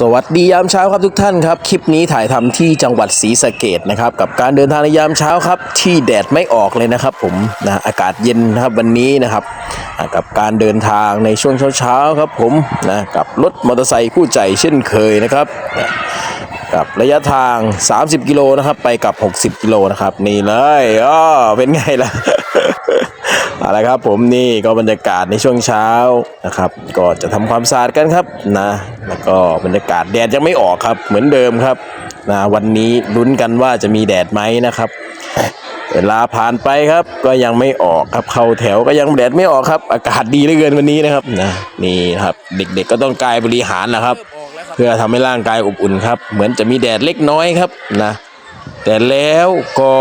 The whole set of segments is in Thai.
สวัสดียามเช้าครับทุกท่านครับ คลิปนี้ถ่ายทำที่จังหวัดศรีสะเกดนะครับ กับการเดินทางในยามเช้าครับ ที่แดดไม่ออกเลยนะครับ ผมนะอากาศเย็นนะครับวันนี้นะครับกับการเดินทางในช่วงเช้าๆครับ ผมนะกับรถมอเตอร์ไซค์คู่ใจเช่นเคยนะครับนะกับระยะทาง 30 กิโลนะครับ ไปกับ 60 กิโลนะครับ นี่เลยอ้อเป็นไงล่ะ เอาละครับผมนี่ก็บรรยากาศในช่วงเช้านะครับ ก็จะทำความสะอาดกันครับนะ แล้วก็บรรยากาศแดดยังไม่ออกครับเหมือนเดิมครับนะวันนี้ลุ้นกันว่าจะมีแดดไหมนะครับ เวลาผ่านไปครับก็ยังไม่ออกครับเข้าแถวก็ยังแดดไม่ออกครับ อากาศดีเหลือเกินวันนี้นะครับนะนี่ครับเด็กๆก็ต้องกายบริหารนะครับ เพื่อทำให้ร่างกายอบอุ่นครับ เหมือนจะมีแดดเล็กน้อยครับนะแต่แล้วก็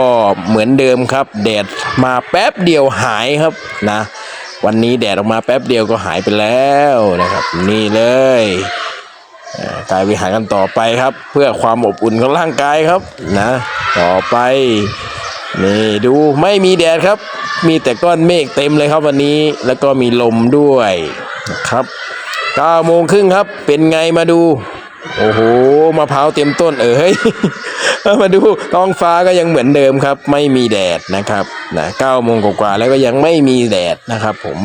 เหมือนเดิมครับ แดด มาแป๊บเดียวหายครับนะ วันนี้แดดออกมาแป๊บเดียวก็หายไปแล้วนะครับ นี่เลยกายวิหารกันต่อไปครับ เพื่อความอบอุ่นของร่างกายครับนะ ต่อไปนี่ดูไม่มีแดดครับ มีแต่ก้อนเมฆเต็มเลยครับวันนี้แล้วก็มีลมด้วยนะครับ9โมงครึ่งครับเป็นไงมาดู โอ้โหมะพร้าวเต็มต้นเอ้ยมาดูท้องฟ้าก็ยังเหมือนเดิมครับ ไม่มีแดดนะครับนะเก้าโมงกว่าแล้วก็ยังไม่มีแดดนะครับ ผม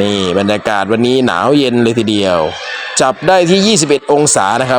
นี่บรรยากาศวันนี้หนาวเย็นเลยทีเดียว จับได้ที่ 21 องศานะครับ